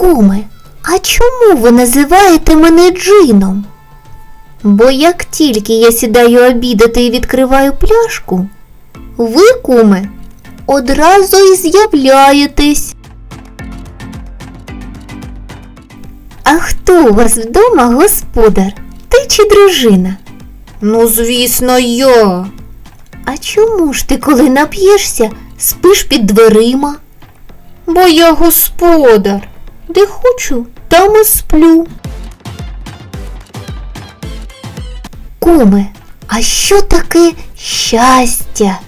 Куме, а чому ви називаєте мене джином? Бо як тільки я сідаю обідати і відкриваю пляшку, ви, куме, одразу і з'являєтесь. А хто у вас вдома господар? Ти чи дружина? Ну, звісно, я. А чому ж ти, коли нап'єшся, спиш під дверима? Бо я господар. Де хочу, там і сплю. Куме, а що таке щастя?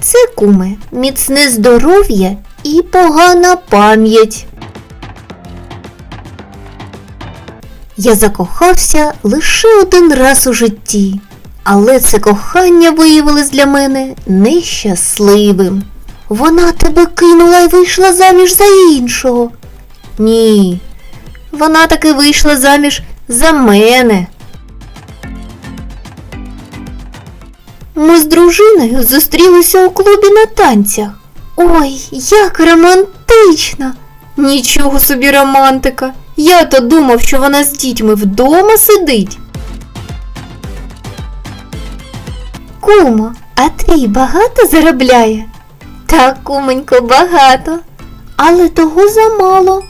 Це, куме, міцне здоров'я і погана пам'ять. Я закохався лише один раз у житті, але це кохання виявилось для мене нещасливим. Вона тебе кинула і вийшла заміж за іншого. Ні, вона таки вийшла заміж за мене. Ми з дружиною зустрілися у клубі на танцях. Ой, як романтично! Нічого собі романтика. Я то думав, що вона з дітьми вдома сидить. Кумо, а твій багато заробляє? Так, куменько, багато. Але того замало.